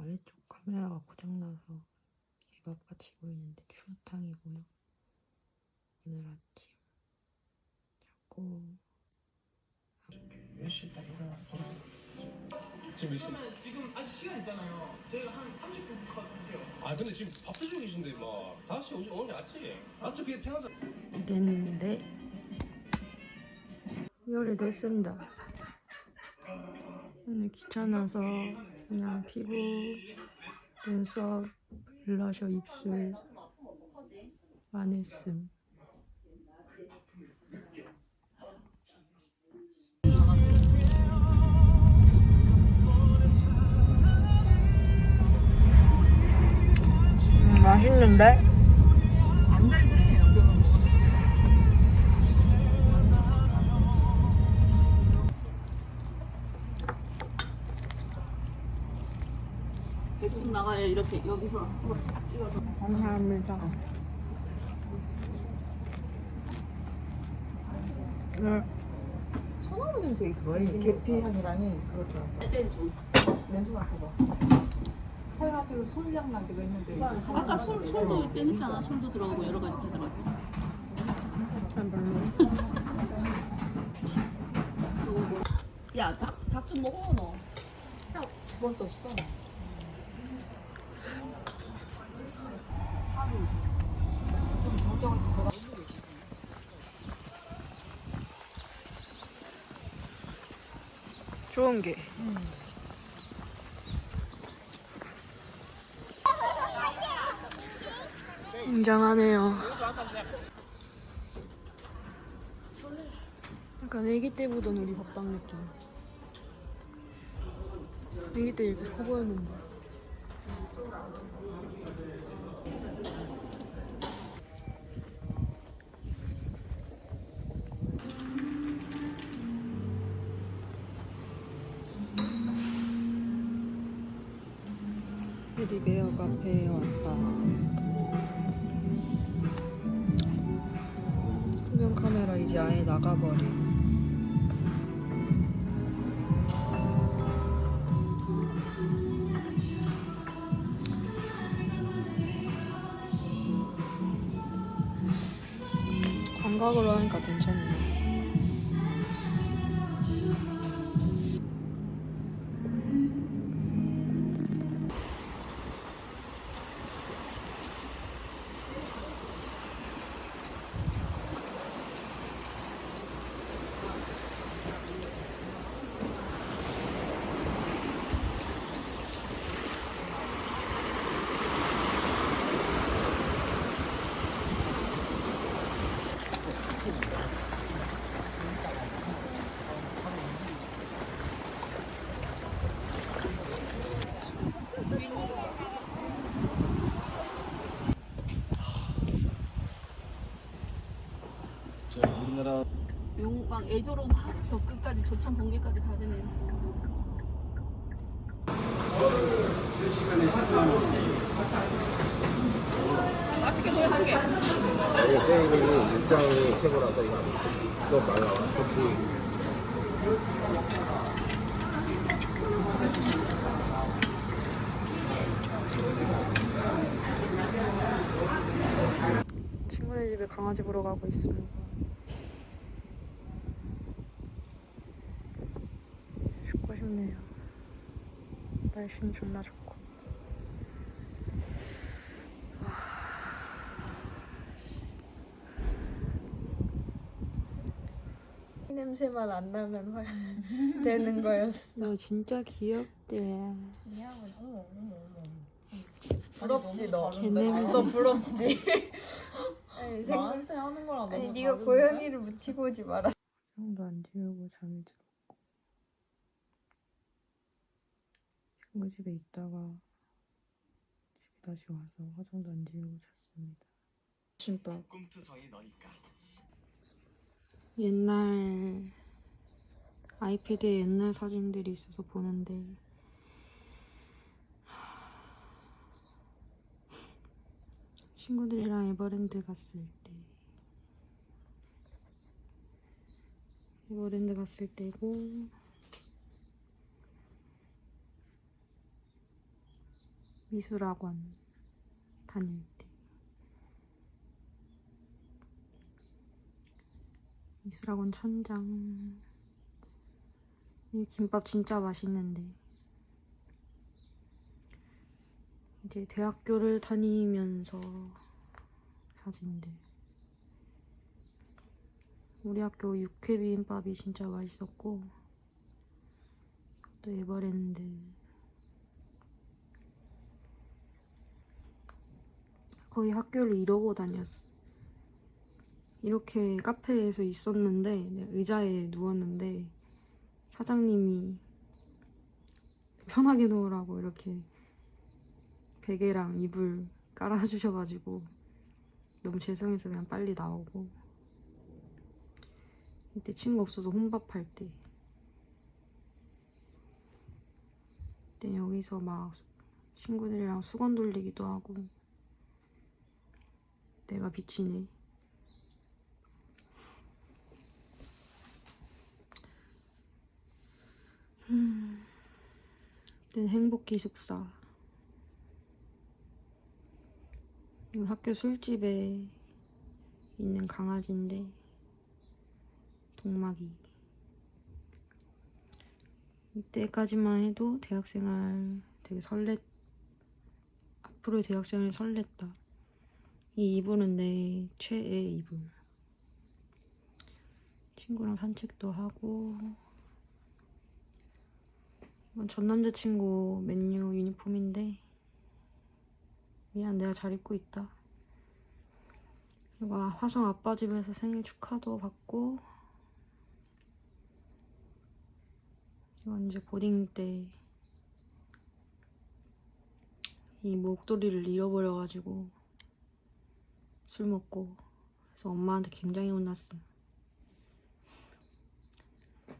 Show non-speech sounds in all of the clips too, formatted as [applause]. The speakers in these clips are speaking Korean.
아래쪽 카메라가 고장나서 개밥같이 보이는데 추어탕이고요. 오늘 아침 자꾸 몇 시에 딱 일어나서 지금 몇 시? 지금 아직 시간 있잖아요. 저희가 한 30분 컷 할게요. 아 근데 지금 밥 드시고 계신데 막 5시 오지 오지 않지? 맞지 그게 편하자 됐는데 요리 됐습니다. 오늘 귀찮아서 그냥 피부, 눈썹, 블러셔, 입술 안 했음. 음, 맛있는데? 이렇게 여기서 싹 찍어서 감사합니다. 네. 소나무 냄새 그거예요. 계피 향이랑이 그렇죠. 그때는 좀 냄새 맡아봐. 사장한테도 솔향 나기도 했는데. 아까 솔, 솔도 일때 했잖아 솔도 들어가고 여러 가지 참 별로. 그거 뭐 야닭 좀 먹어 너 두 번 떴어. 좋은 게. 인정하네요. 약간 애기 때 보던 우리 밥당 느낌. 애기 때 이렇게 커 보였는데. 이제 아예 나가버려. 광각으로 하니까 괜찮네. 우리나라 애조로 막 저 끝까지 조천 번개까지 다 되네 맛있게 보여줄게. 이게 게임이 입장이 최고라서 이거 또 말라 커피 친구네 집에 강아지 보러 가고 있습니다. 싶네요. 날씨는 존나 좋고. 이 냄새만 안 나면 활 [laughs] 되는 거였어. 너 진짜 귀엽대. 그냥은 어머 어머 어머. 부럽지 너. 개냄새. 너 부럽지. [laughs] 아니, 생... 나한테 하는 거랑 너무 아니 네가 다른데? 고양이를 묻히고 오지 마라. 화장도 안 지우고 잠이 들었 친구 집에 있다가 집에 다시 와서 화장도 안 지우고 잤습니다. 신밥. 꿈투성이 너니까 옛날 아이패드에 옛날 사진들이 있어서 보는데 친구들이랑 에버랜드 갔을 때 에버랜드 갔을 때고 미술학원 다닐 때. 미술학원 천장. 이 김밥 진짜 맛있는데. 이제 대학교를 다니면서 사진들. 우리 학교 육회 비빔밥이 진짜 맛있었고 또 에버랜드 거의 학교를 이러고 다녔어. 이렇게 카페에서 있었는데 네, 의자에 누웠는데 사장님이 편하게 누우라고 이렇게 베개랑 이불 깔아주셔가지고 너무 죄송해서 그냥 빨리 나오고 이때 친구 없어서 혼밥할 때 그때 여기서 막 친구들이랑 수건 돌리기도 하고 내가 비치네. 음, 내 행복 기숙사. 이건 학교 술집에 있는 강아지인데 동막이. 이때까지만 해도 대학생활 되게 설렜. 앞으로의 대학생활이 설렜다. 이 이불은 내 최애 이불. 친구랑 산책도 하고. 이건 전 남자친구 맨유 유니폼인데. 미안, 내가 잘 입고 있다. 그리고 아, 화성 아빠 집에서 생일 축하도 받고. 이건 이제 고딩 때. 이 목도리를 잃어버려가지고 술 먹고 그래서 엄마한테 굉장히 혼났음.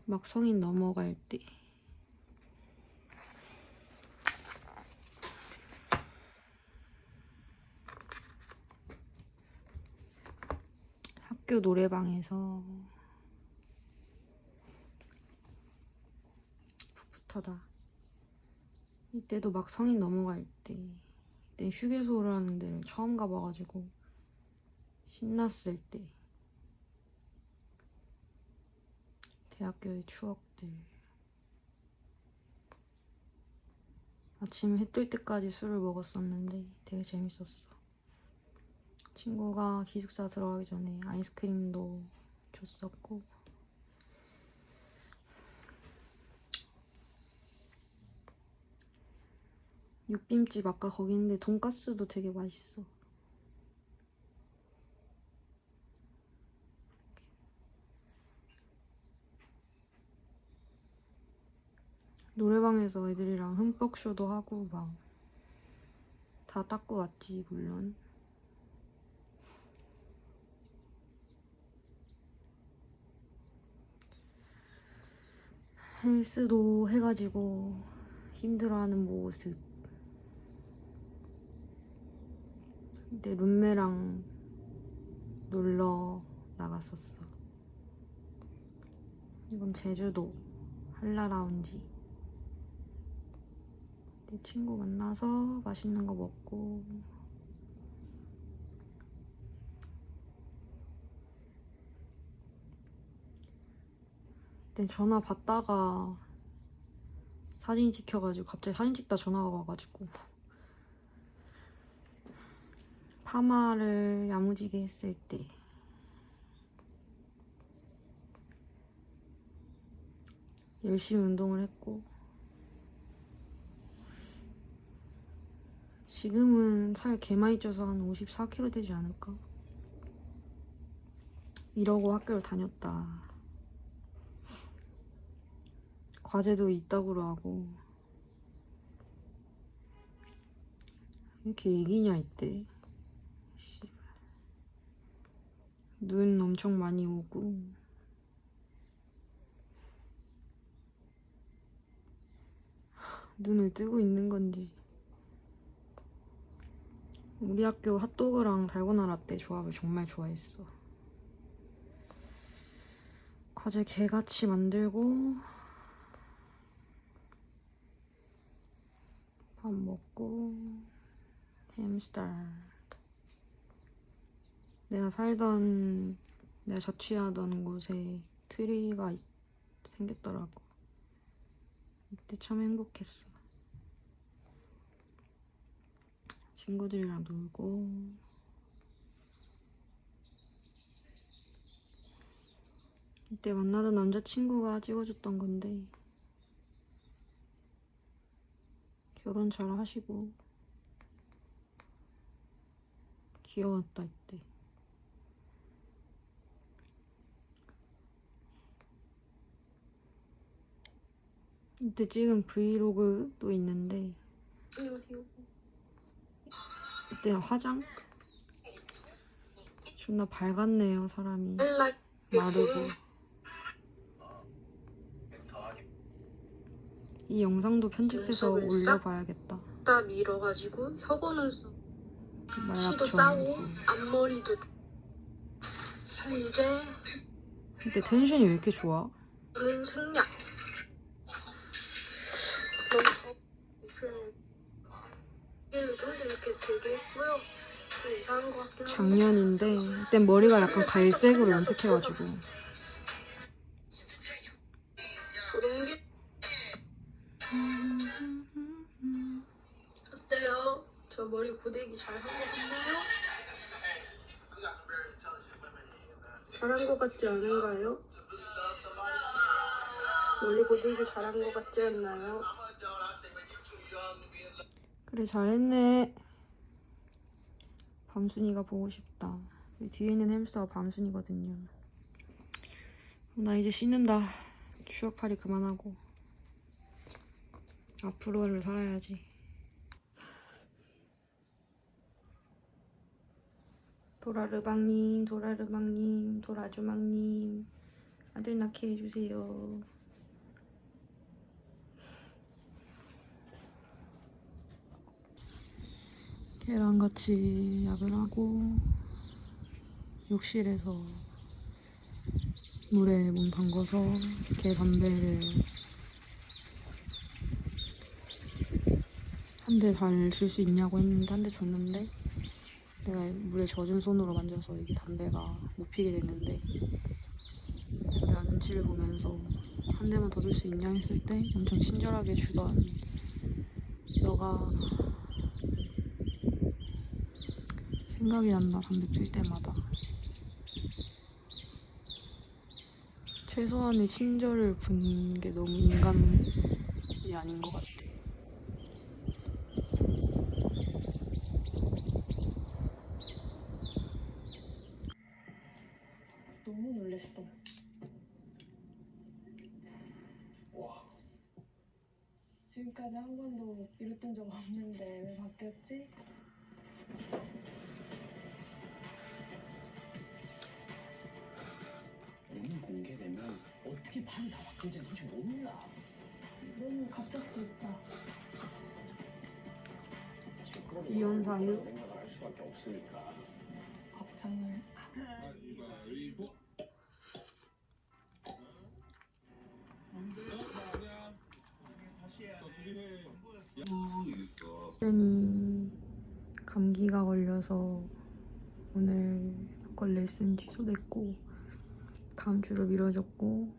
막 성인 넘어갈 때 학교 노래방에서 풋풋하다. 이때도 막 성인 넘어갈 때 이때 휴게소라는 데를 처음 가봐가지고 신났을 때. 대학교의 추억들. 아침 해 뜰 때까지 술을 먹었었는데 되게 재밌었어. 친구가 기숙사 들어가기 전에 아이스크림도 줬었고. 육빔집 아까 거기 있는데 돈가스도 되게 맛있어 노래방에서 애들이랑 흠뻑 쇼도 하고 막 다 닦고 왔지 물론. 헬스도 해가지고 힘들어하는 모습. 그때 룸메랑 놀러 나갔었어. 이건 제주도 한라라운지 내 친구 만나서 맛있는 거 먹고. 그때 전화 받다가 사진 찍혀가지고 갑자기 사진 찍다 전화가 와가지고. 파마를 야무지게 했을 때. 열심히 운동을 했고 지금은 살 개 많이 쪄서 한 54kg 되지 않을까? 이러고 학교를 다녔다. 과제도 이따구로 하고 이렇게 얘기냐 이때. 눈 엄청 많이 오고 눈을 뜨고 있는 건지 우리 학교 핫도그랑 달고나 라떼 조합을 정말 좋아했어. 과제 개같이 만들고 밥 먹고 햄스터. 내가 살던 내가 자취하던 곳에 트리가 있- 생겼더라고. 이때 참 행복했어. 친구들이랑 놀고. 이때 만나던 남자친구가 찍어줬던 건데 결혼 잘 하시고 귀여웠다 이때. 이때 찍은 브이로그도 있는데 이때 화장? 존나 밝았네요 사람이. 마르고. 이 영상도 편집해서 올려봐야겠다. 다 밀어가지고 혀고는 써. 시도 싸고 앞머리도. 이제 이때 텐션이 왜 이렇게 좋아? 는 생략 너무 더 일도 이렇게 되게 뿌여 좀 이상한 것 같긴 한데 작년인데 이때 머리가 약간 갈색으로 염색해가지고 어때요? 저 머리 고데기 잘한 것 같나요? 잘한 것 같지 않은가요? 머리 고데기 잘한 것 같지 않나요? 그래 잘했네. 밤순이가 보고 싶다. 뒤에 있는 햄스터가 밤순이거든요. 나 이제 씻는다. 추억팔이 그만하고. 앞으로를 살아야지. 도라르방님 도라르방님 도라주망님. 아들 낳게 해주세요 걔랑 같이 약을 하고 욕실에서 물에 몸 담궈서 걔 담배를 한 대 달 줄 수 있냐고 했는데 한 대 줬는데 내가 물에 젖은 손으로 만져서 이게 담배가 못 피게 됐는데 그래서 내가 눈치를 보면서 한 대만 더 줄 수 있냐 했을 때 엄청 친절하게 주던 너가 생각이 난다 담배 필 때마다 최소한의 친절을 군게 너무 인간이 아닌 것 같아 너무 놀랬어. 지금까지 한 번도 이랬던 적 없는데 왜 바뀌었지? 공개되면 어떻게 다 바뀌는지 사실 몰라. 너무 갑작스 있다. 지금 그런 이혼 사유? 생각을 할 수밖에 없으니까. 겁장을 쌤이 감기가 걸려서 오늘 보컬 레슨 취소됐고 다음 주로 미뤄졌고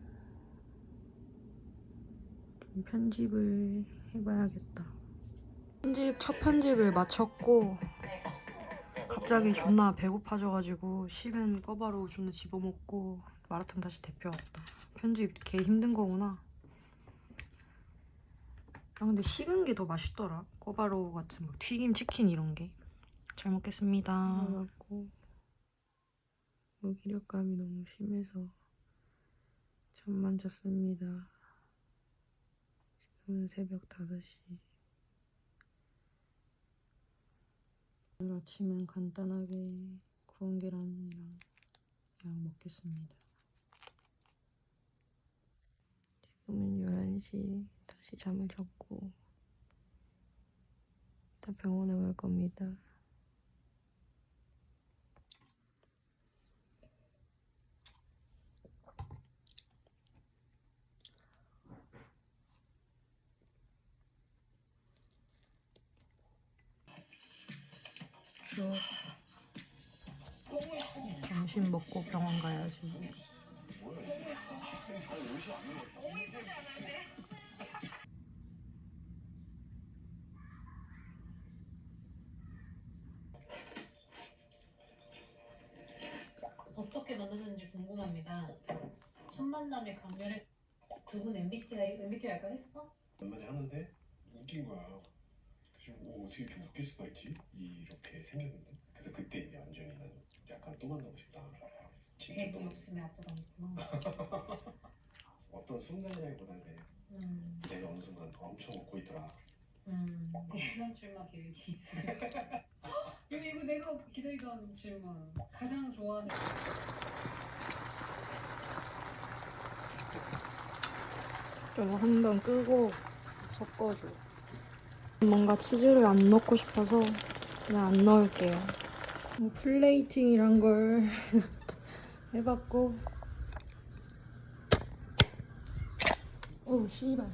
좀 편집을 해봐야겠다. 편집 첫 편집을 마쳤고 갑자기 존나 배고파져가지고 식은 꺼바로 존나 집어먹고 마라탕 다시 데펴왔다. 편집 개 힘든 거구나. 아 근데 식은 게 더 맛있더라. 꼬바로우 같은 뭐 튀김 치킨 이런 게. 잘 먹겠습니다. 먹고 무기력감이 너무 심해서 잠만 잤습니다. 지금은 새벽 5시. 오늘 아침은 간단하게 구운 계란이랑 약 먹겠습니다. 지금은 11시 다시 잠을 잤고 이따 병원에 갈 겁니다. 쭉 점심 먹고 병원 가야지. 어떻게 만나셨는지 궁금합니다. 첫 만남에 강렬해 두분 MBTI MBTI 아까 했어? 얼마나 하는데 웃긴 거야. 어떻게 이렇게 웃길 수가 있지? 이렇게 생겼는데. 그래서 그때 이제 완전히 나는 약간 또 만나고 싶다. 진짜 또 욕심에 앞서가는구나. [laughs] 어떤 순간이라기보다는 음, 내가 어느 순간 엄청 웃고 있더라. 음. 이런 출마 계획이 있으세요? 이거, [laughs] 이거 내가 기다리던 질문. 가장 좋아하는 좀한번 끄고 섞어줘. 뭔가 치즈를 안 넣고 싶어서 그냥 안 넣을게요. 뭐 플레이팅이란 걸 [laughs] 해봤고. 오, 씨발.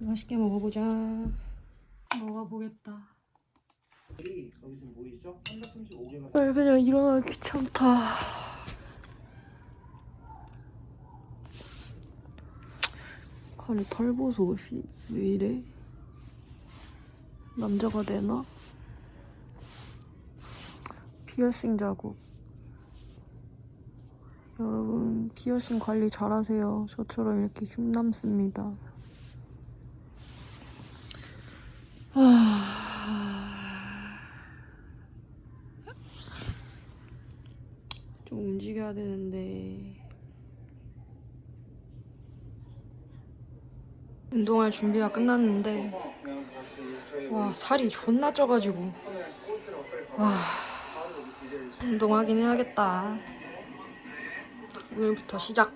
맛있게 먹어보자. 먹어보겠다. 보이시죠? 335개가 아, 그냥 일어나기 귀찮다. 아니 털보속이 왜 이래? 남자가 되나? 피어싱 자국. 여러분 피어싱 관리 잘하세요. 저처럼 이렇게 흉남습니다. 아... 좀 움직여야 되는데 운동할 준비가 끝났는데 와 살이 존나 쪄가지고 와 운동하긴 해야겠다 오늘부터 시작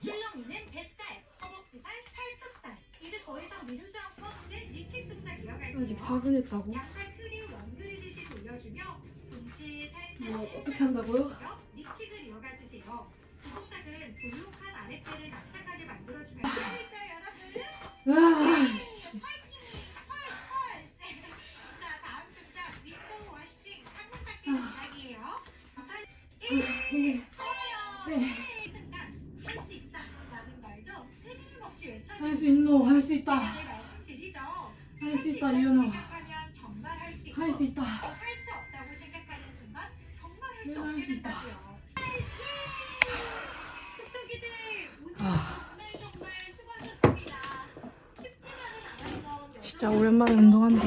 출렁이는 뱃살, 허벅지살, 팔뚝살. 이제 더 이상 미루지 않고 없는 리킥 동작 이어갈게요. 아직 4분 했다고? 양팔 크게 원그리듯이 돌려주며 동시에 살짝 뭐, 어떻게 한다고요? 리킥을 이어가 주세요. 이 동작은 볼록한 아랫배를 납작하게 만들어주면 있어요, 여러분. 오랜만에 운동한다.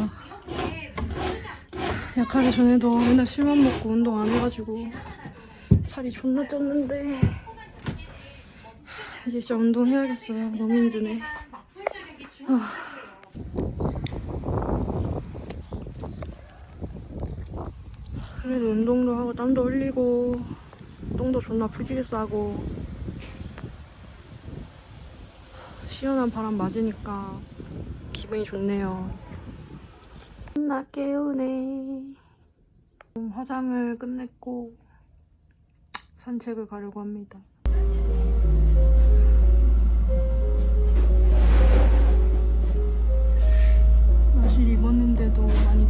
약하기 전에도 맨날 술만 먹고 운동 안 해가지고 살이 존나 쪘는데. 이제 진짜 운동해야겠어요. 너무 힘드네. 주어졌어요. 그래도 운동도 하고 땀도 흘리고 똥도 존나 푸지게 싸고 시원한 바람 맞으니까 기분이 좋네요. 나 깨우네. 화장을 끝냈고 산책을 가려고 합니다. 나실 입었는데도 많이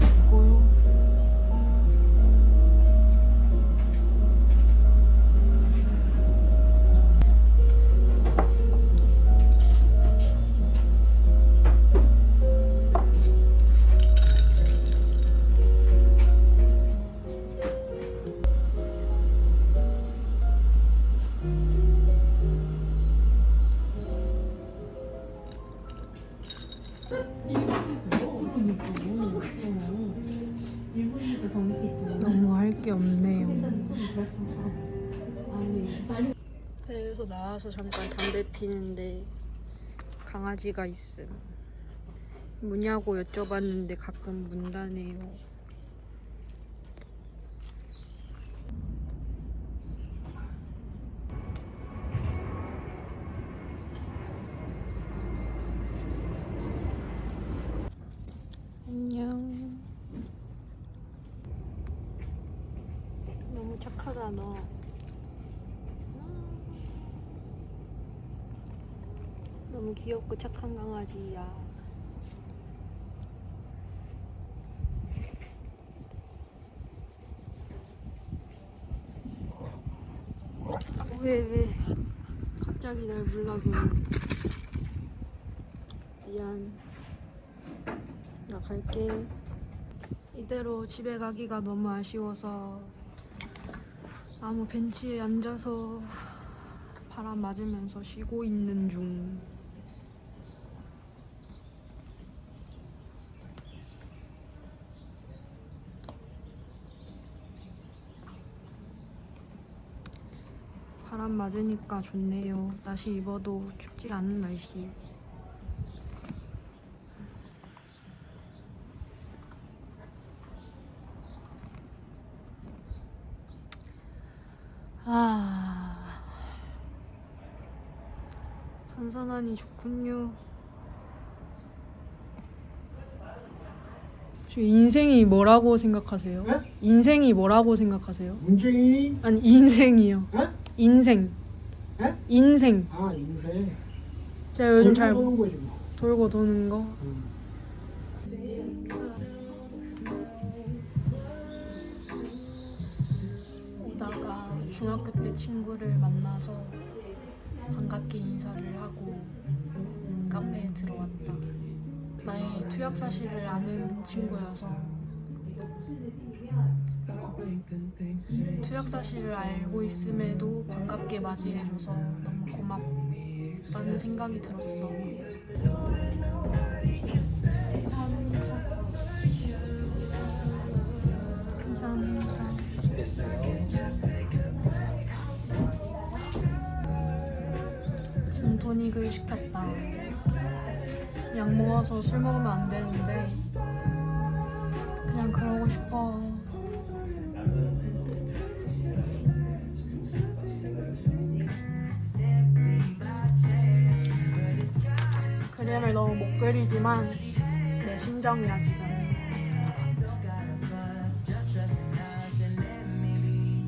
나와서 잠깐 담배 피는데 강아지가 있음. 뭐냐고 여쭤봤는데 가끔 문다네요. 너무 귀엽고 착한 강아지야. 왜, 왜. 갑자기 날 물라고. 미안. 나 갈게. 이대로 집에 가기가 너무 아쉬워서 아무 벤치에 앉아서 바람 맞으면서 쉬고 있는 중. 바람 맞으니까 좋네요. 나시 입어도 춥지 않은 날씨. 아, 선선하니 좋군요. 인생이 뭐라고 생각하세요? 인생이 뭐라고 생각하세요? 문재인이 아니 인생이요. 어? 인생. 에? 인생. 아 인생 제가 요즘 잘 보는 거지 뭐. 돌고 도는 거. 음. 오다가 중학교 때 친구를 만나서 반갑게 인사를 하고 카페에 들어왔다. 나의 투약 사실을 아는 친구여서 투약 사실을 알고 있음에도 반갑게 맞이해줘서 너무 고맙다는 생각이 들었어. 감사합니다. 진토닉을 시켰다. 약 먹어서 술 먹으면 안 되는데 그냥 그러고 싶어. 그리지만 내 심정이야 지금.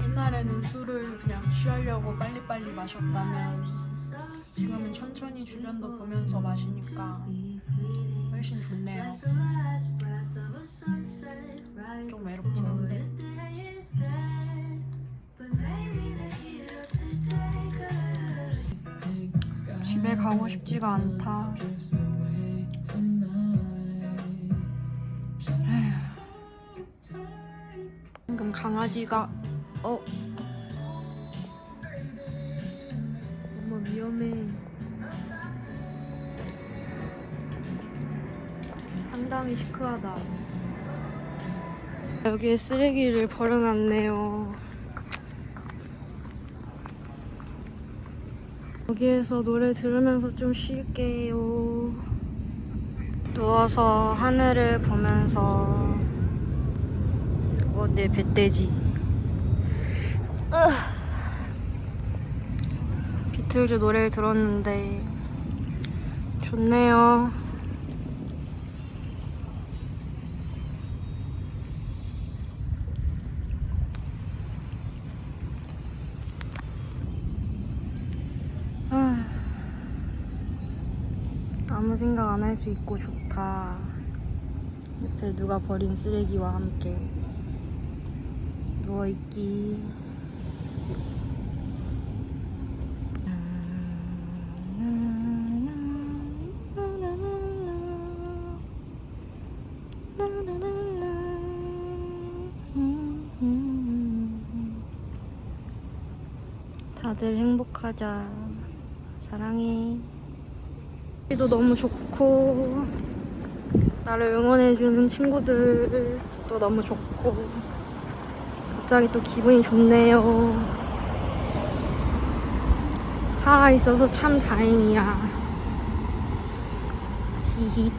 옛날에는 술을 그냥 취하려고 빨리빨리 마셨다면 지금은 천천히 주변도 보면서 마시니까 훨씬 좋네요. 좀 외롭긴 한데. 집에 가고 싶지가 않다. 강아지가 어 너무 위험해. 상당히 시크하다. 여기에 쓰레기를 버려놨네요. 여기에서 노래 들으면서 좀 쉴게요. 누워서 하늘을 보면서 어, 내 배돼지. 비틀즈 노래를 들었는데 좋네요. 아, 아무 생각 안 할 수 있고 좋다. 옆에 누가 버린 쓰레기와 함께 누워있기. 다들 행복하자. 사랑해. 도 너무 좋고 나를 응원해주는 친구들도 너무 좋고 갑자기 또 기분이 좋네요. 살아있어서 참 다행이야. 히히.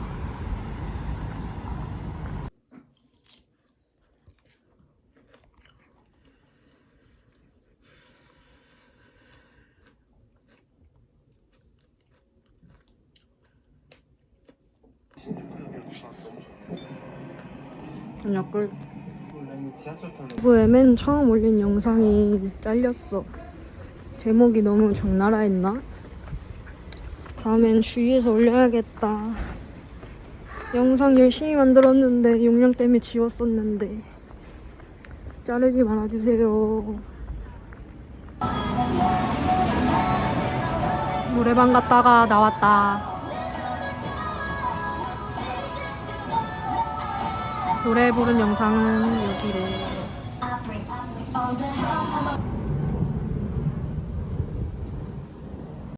저녁 끝. 유튜브에 맨 처음 올린 영상이 잘렸어. 제목이 너무 적나라 했나? 다음엔 주의해서 올려야겠다. 영상 열심히 만들었는데 용량 때문에 지웠었는데 자르지 말아주세요. 노래방 갔다가 나왔다. 노래 부른 영상은 여기로.